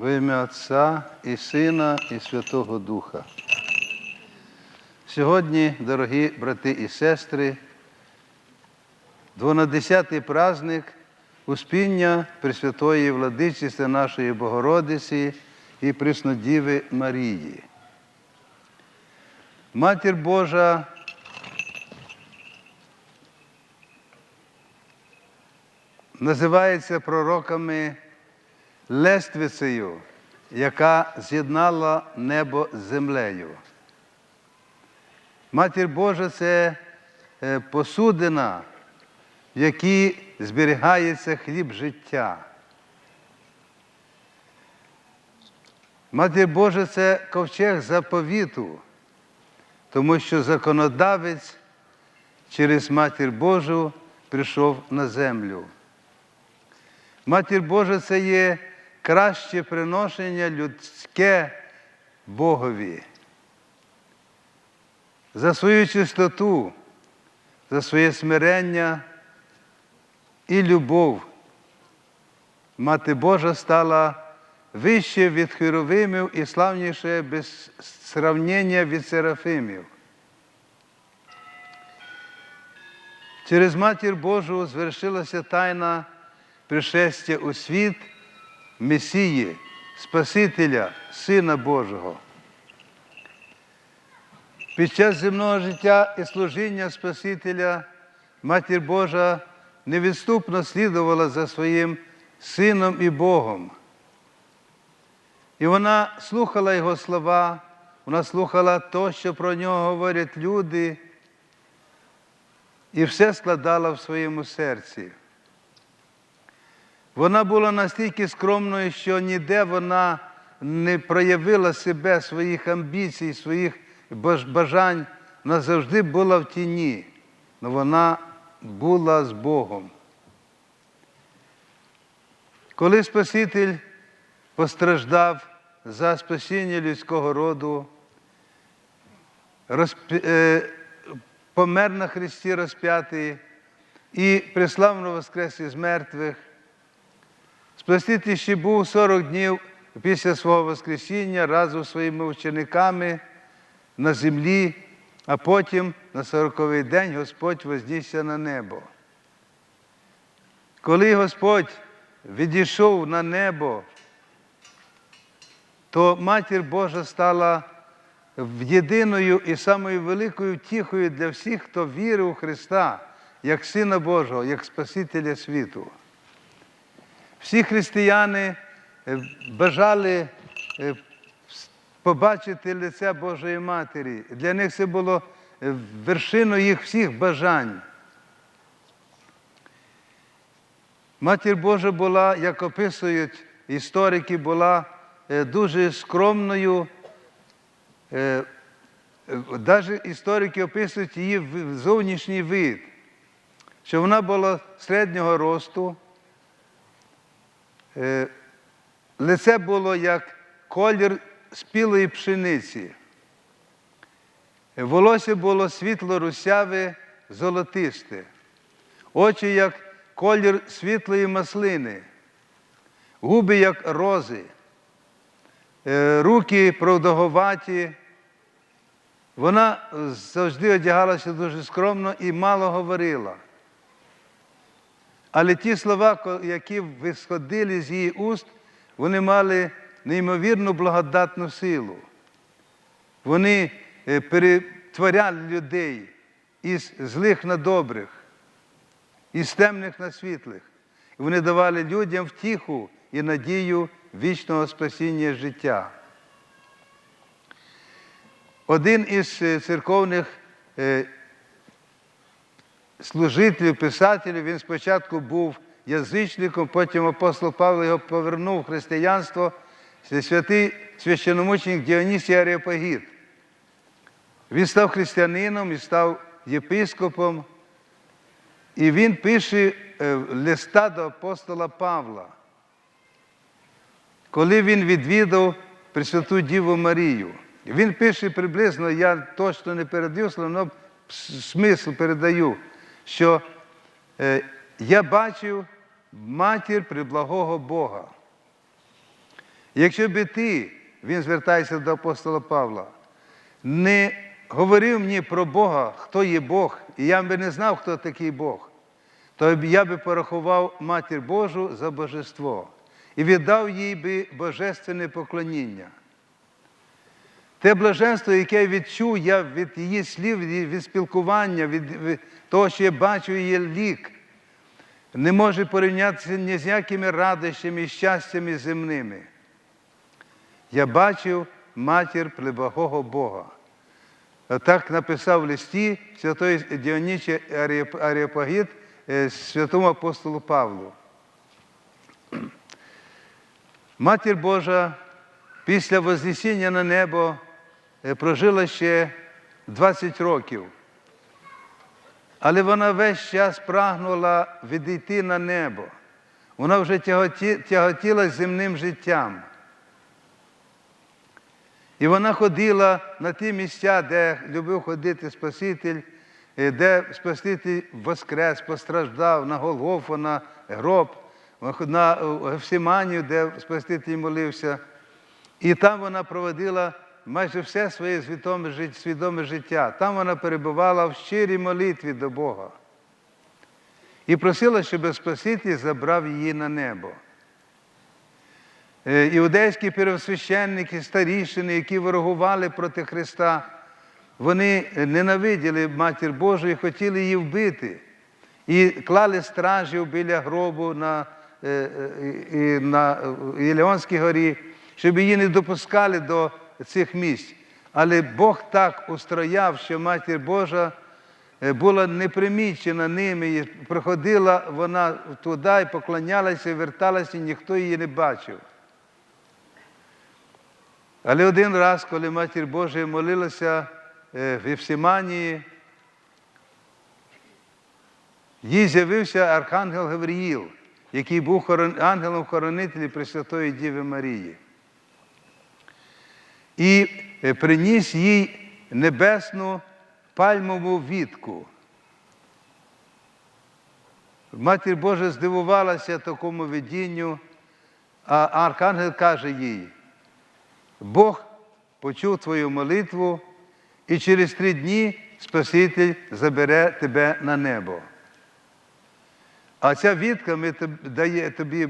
Во ім'я Отця і Сина, і Святого Духа. Сьогодні, дорогі брати і сестри, 12-й праздник Успіння Пресвятої Владичиці нашої Богородиці і Преснодіви Марії. Матір Божа називається пророками лествицею, яка з'єднала небо з землею. Матір Божа це е, посудина, в якій зберігається хліб життя. Матір Божа це ковчег заповіту, тому що законодавець через Матір Божу прийшов на землю. Матір Божа це є краще приношення людське Богові. За свою чистоту, за своє смирення і любов. Мати Божа стала вище від херовимів і славніше без сравнення від серафимів. Через Матір Божу звершилася тайна пришестя у світ Месії, Спасителя, Сина Божого. Під час земного життя і служіння Спасителя Матір Божа невідступно слідувала за своїм Сином і Богом. І вона слухала Його слова, вона слухала то, що про нього говорять люди, і все складала в своєму серці. Вона була настільки скромною, що ніде вона не проявила себе, своїх амбіцій, своїх бажань, вона завжди була в тіні, але вона була з Богом. Коли Спаситель постраждав за спасіння людського роду, розп... помер на Христі розп'ятий і приславно воскрес із мертвих, Спаситель ще був 40 днів після свого Воскресіння разом з своїми учениками на землі, а потім на 40-й день Господь вознісся на небо. Коли Господь відійшов на небо, то Матір Божа стала єдиною і самою великою втіхою для всіх, хто вірив у Христа, як Сина Божого, як Спасителя світу. Всі християни бажали побачити лице Божої Матері. Для них це було вершиною їх всіх бажань. Матір Божа була, як описують історики, була дуже скромною. Навіть історики описують її зовнішній вид, що вона була середнього росту. Лице було як колір спілої пшениці. Волосся було світло-русяве, золотисте, очі як колір світлої маслини, губи як рози, руки продовговаті. Вона завжди одягалася дуже скромно і мало говорила. Але ті слова, які висходили з її уст, вони мали неймовірну благодатну силу. Вони перетворяли людей із злих на добрих, із темних на світлих. І вони давали людям втіху і надію вічного спасіння життя. Один із церковних служителів, писателів, він спочатку був язичником, потім апостол Павло його повернув в християнство, святий священомученик Діонісій Аріопагіт. Він став християнином і став єпископом, і він пише листа до апостола Павла, коли він відвідав Пресвяту Діву Марію. Він пише приблизно, я точно не передаю, але смисл передаю що е, я бачив матір приблагого Бога. Якщо би ти, він звертається до апостола Павла, не говорив мені про Бога, хто є Бог, і я би не знав, хто такий Бог, то я би порахував Матір Божу за божество і віддав їй би божественне поклоніння. Те блаженство, яке відчув я від її слів, від спілкування, від, того, що я бачу її лік, не може порівнятися ні з якими радощами і щастями земними. Я бачив матір плебагого Бога. Так написав в листі святої Діонічі Аріопагіт е, святому апостолу Павлу. Матір Божа після Вознесіння на небо е, прожила ще 20 років. Але вона весь час прагнула відійти на небо. Вона вже тяготі, земним життям. І вона ходила на ті місця, де любив ходити Спаситель, е, де Спаситель воскрес, постраждав на Голгофу, на гроб, на Гефсиманію, де Спаситель молився. І там вона проводила майже все своє свідоме життя. Там вона перебувала в щирій молитві до Бога. І просила, щоб Спаситель забрав її на небо. Е, Іудейські первосвященники, старішини, які ворогували проти Христа, вони ненавиділи Матір Божу і хотіли її вбити. І клали стражів біля гробу на, е, е, на Єлеонській горі, щоб її не допускали до цих місць. Але Бог так устрояв, що Матір Божа е, була непримічена ними, і приходила вона туди і поклонялася, і верталася, і ніхто її не бачив. Але один раз, коли Матір Божа молилася е, в Євсиманії, їй з'явився Архангел Гавриїл, який був ангелом-хоронителем Пресвятої Діви Марії. І е, приніс їй небесну пальмову вітку. Матір Божа здивувалася такому видінню, а Архангел каже їй, Бог почув твою молитву, і через три дні Спаситель забере тебе на небо. А ця відка ми тобі,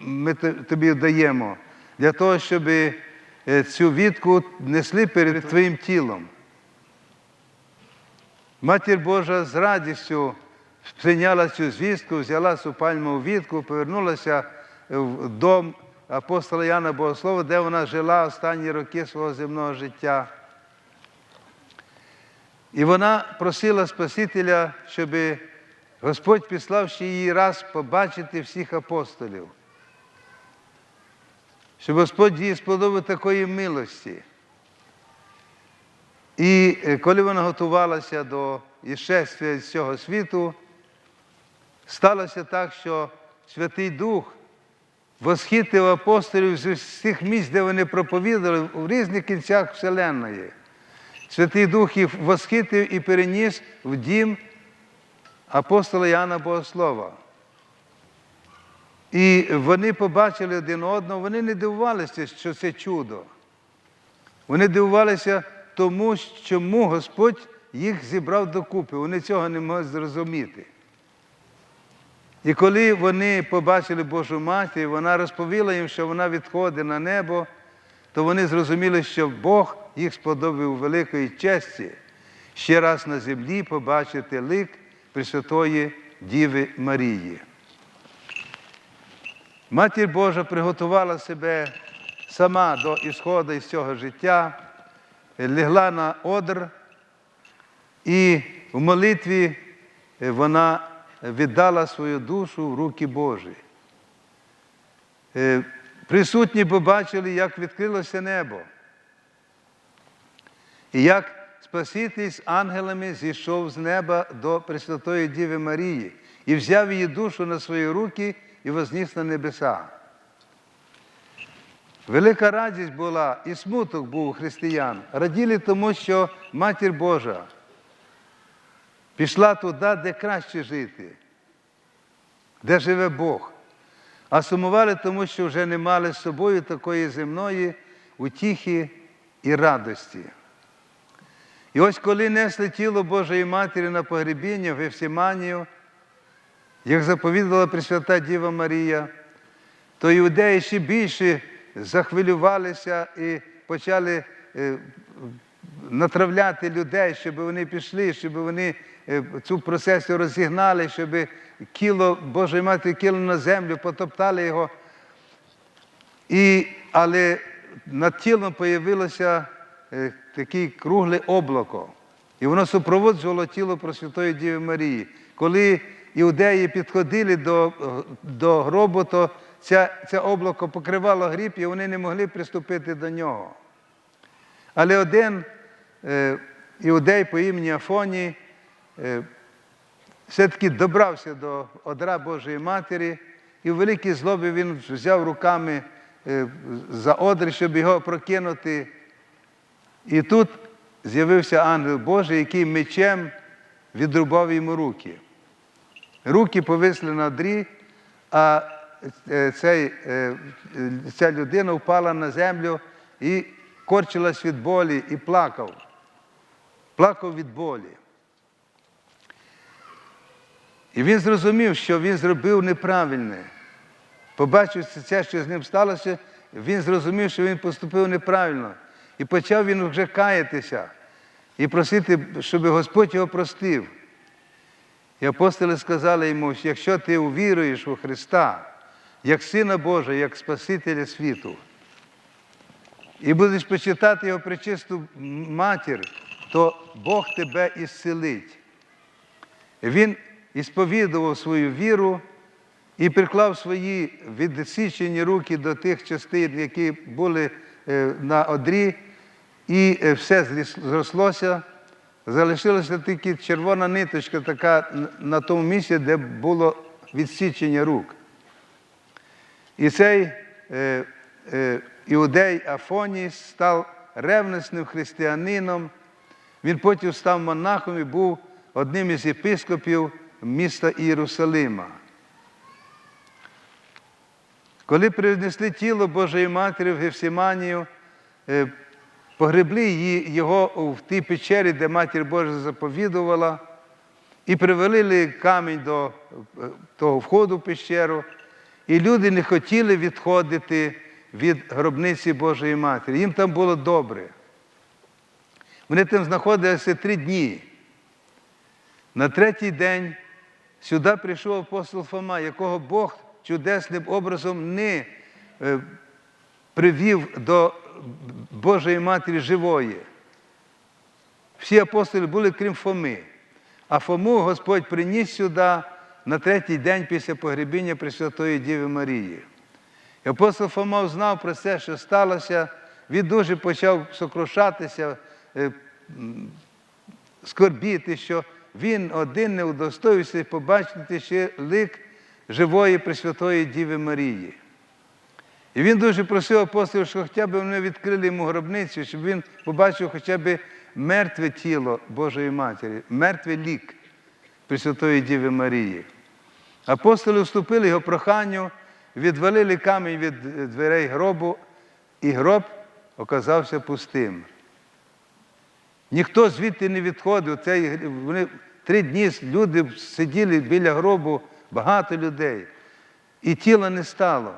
ми тобі даємо для того, щоб е, цю відку несли перед твоїм тілом. Матір Божа з радістю прийняла цю звістку, взяла цю пальмову відку, повернулася в дом апостола Яна Богослова, де вона жила останні роки свого земного життя. І вона просила Спасителя, щоб Господь післав ще її раз побачити всіх апостолів. Щоб Господь їй сподобав такої милості. І е, коли вона готувалася до ішестя з цього світу, сталося так, що Святий Дух восхитив апостолів з усіх місць, де вони проповідали в різних кінцях Вселенної. Святий Дух їх восхитив і переніс в дім апостола Яна Богослова. І вони побачили один одного, вони не дивувалися, що це чудо. Вони дивувалися тому, чому Господь їх зібрав докупи. Вони цього не могли зрозуміти. І коли вони побачили Божу матір, вона розповіла їм, що вона відходить на небо, то вони зрозуміли, що Бог їх сподобав великої честі ще раз на землі побачити лик Пресвятої Діви Марії. Матір Божа приготувала себе сама до ісходу із цього життя, легла на одр, і в молитві вона віддала свою душу в руки Божі. Е, Присутні побачили, як відкрилося небо. І як Спаситель з ангелами зійшов з неба до Пресвятої Діви Марії і взяв її душу на свої руки і возніс на небеса. Велика радість була і смуток був у християн. Раділи тому, що Матір Божа пішла туди, де краще жити, де живе Бог. а сумували, тому що вже не мали з собою такої земної утіхи і радості. І ось коли несли тіло Божої Матері на погребіння в Ефсиманію, як заповідала Пресвята Діва Марія, то іудеї ще більше захвилювалися і почали е, натравляти людей, щоб вони пішли, щоб вони е, цю процесію розігнали, щоб кіло Божої Матері кинули на землю, потоптали його. І, але над тілом появилося е, таке кругле облако. І воно супроводжувало тіло Пресвятої Діви Марії. Коли іудеї підходили до, до гробу, то ця, це облако покривало гріб, і вони не могли приступити до нього. Але один е, іудей по імені Афоній е, все-таки добрався до одра Божої Матері, і в великій злобі він взяв руками е, за одр, щоб його прокинути. І тут з'явився ангел Божий, який мечем відрубав йому руки. Руки повисли на дрі, а е, цей, е, ця людина впала на землю і корчилась від болі і плакав. Плакав від болі. І він зрозумів, що він зробив неправильне. Побачивши це, що з ним сталося, він зрозумів, що він поступив неправильно. І почав він вже каятися і просити, щоб Господь його простив. І апостоли сказали йому, що якщо ти увіруєш у Христа, як Сина Божого, як Спасителя світу, і будеш почитати його причисту матір, то Бог тебе ісцелить. Він ісповідував свою віру і приклав свої відсічені руки до тих частин, які були е, на одрі, і е, все зрослося. Залишилася тільки червона ниточка така на тому місці, де було відсічення рук. І цей е, е, іудей Афоній став ревностним християнином. Він потім став монахом і був одним із єпископів міста Ієрусалима. Коли принесли тіло Божої Матері в Гефсиманію, е, погребли її, його в тій печері, де Матір Божа заповідувала, і привели камінь до е, того входу в пещеру, і люди не хотіли відходити від гробниці Божої Матері. Їм там було добре. Вони там знаходилися три дні. На третій день сюди прийшов апостол Фома, якого Бог чудесним образом не е, привів до Божої Матері живої. Всі апостоли були крім Фоми. А Фому Господь приніс сюди на третій день після погребіння Пресвятої Діви Марії. І апостол Фома знав про це, що сталося, він дуже почав сокрушатися, е, скорбіти, що він один не удостоївся побачити ще лик живої Пресвятої Діви Марії. І він дуже просив апостолів, що хоча б вони відкрили йому гробницю, щоб він побачив хоча б мертве тіло Божої Матері, мертвий лік Пресвятої Діви Марії. Апостоли вступили його проханню, відвалили камінь від дверей гробу, і гроб оказався пустим. Ніхто звідти не відходив. Це, вони Три дні люди сиділи біля гробу, багато людей, і тіла не стало.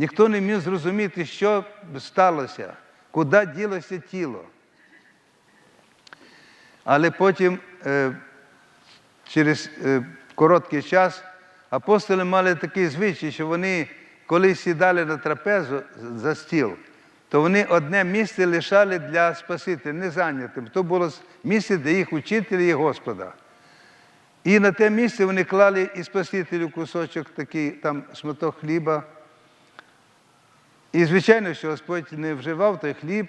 Ніхто не міг зрозуміти, що сталося, куди ділося тіло. Але потім, е, через е, короткий час, апостоли мали такий звичай, що вони, коли сідали на трапезу за стіл, то вони одне місце лишали для Спасителя, не зайнятим. То було місце, де їх учителі і Господа. І на те місце вони клали і Спасителю кусочок такий там шматок хліба. І, звичайно, що Господь не вживав той хліб,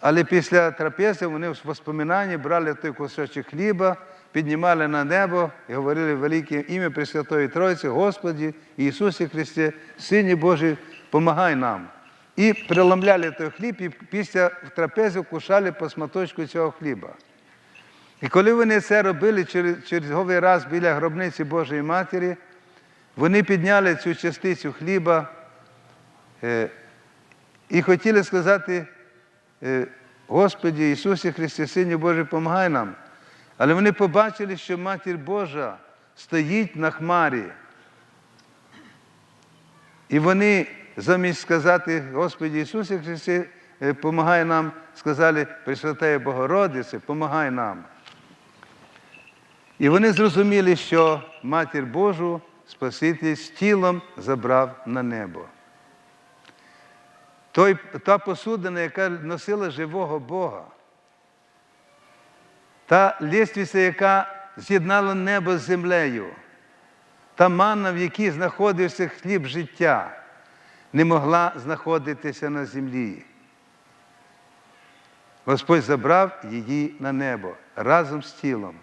але після трапези вони в воспоминанні брали той кусочок хліба, піднімали на небо і говорили велике ім'я Пресвятої Троїці, Господі Ісусі Христе, Сині Божий, помагай нам. І приламляли той хліб, і після трапези вкушали по сматочку цього хліба. І коли вони це робили черговий раз біля гробниці Божої Матері, вони підняли цю частицю хліба і хотіли сказати, е, Господі Ісусі Христі, Сині Божий, помагай нам. Але вони побачили, що Матір Божа стоїть на хмарі. І вони замість сказати, Господі Ісусі Христі, е, помагай нам, сказали, Пресвятая Богородице, помагай нам. І вони зрозуміли, що Матір Божу Спаситель з тілом забрав на небо. Той, та посудина, яка носила живого Бога, та ліствиця, яка з'єднала небо з землею, та манна, в якій знаходився хліб життя, не могла знаходитися на землі. Господь забрав її на небо разом з тілом.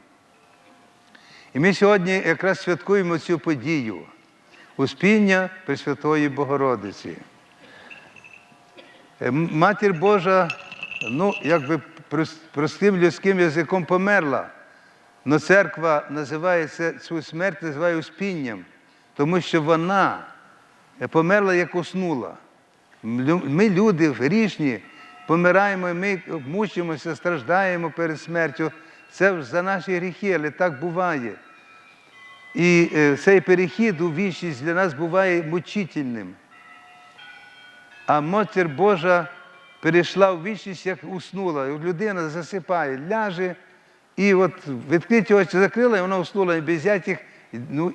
І ми сьогодні якраз святкуємо цю подію Успіння Пресвятої Богородиці. Е, Матір Божа, ну, якби простим людським язиком померла. Но церква називає цю смерть називає успінням, тому що вона е, померла, як уснула. Ми, люди грішні, помираємо, ми мучимося, страждаємо перед смертю. Це за наші гріхи, але так буває. І е, цей перехід у вічність для нас буває мучительним. А Матір Божа перейшла в вічність, як уснула. Людина засипає, ляже, і от відкриті очі закрила, і вона уснула і без яких ну,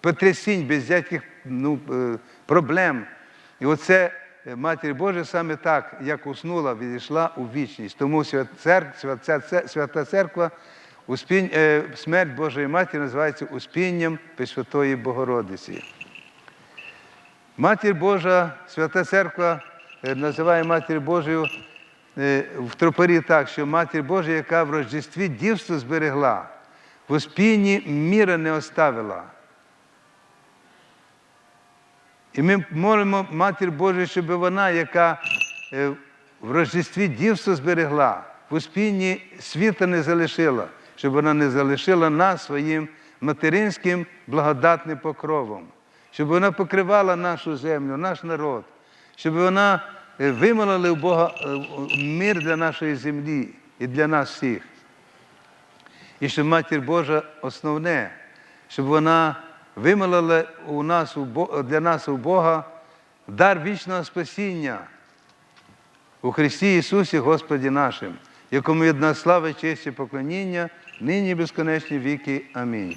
потрясінь, без яких ну, е, проблем. І оце е, Матір Божа саме так, як уснула, відійшла у вічність. Тому свята, церква, е, смерть Божої Матері називається успінням Пресвятої Богородиці. Матір Божа, Свята Церква е, називає Матір Божою е, в тропарі так, що Матір Божа, яка в Рождестві дівство зберегла, в успінні міра не оставила. І ми молимо Матір Божу, щоб вона, яка е, в Рождестві дівство зберегла, в успінні світа не залишила, щоб вона не залишила нас своїм материнським благодатним покровом, щоб вона покривала нашу землю, наш народ, щоб вона е, вимолила у Бога е, мир для нашої землі і для нас всіх. І щоб Матір Божа основне, щоб вона вимолила у нас, для нас у Бога дар вічного спасіння у Христі Ісусі Господі нашим, якому від нас слава, честь і поклоніння, нині безконечні віки. Амінь.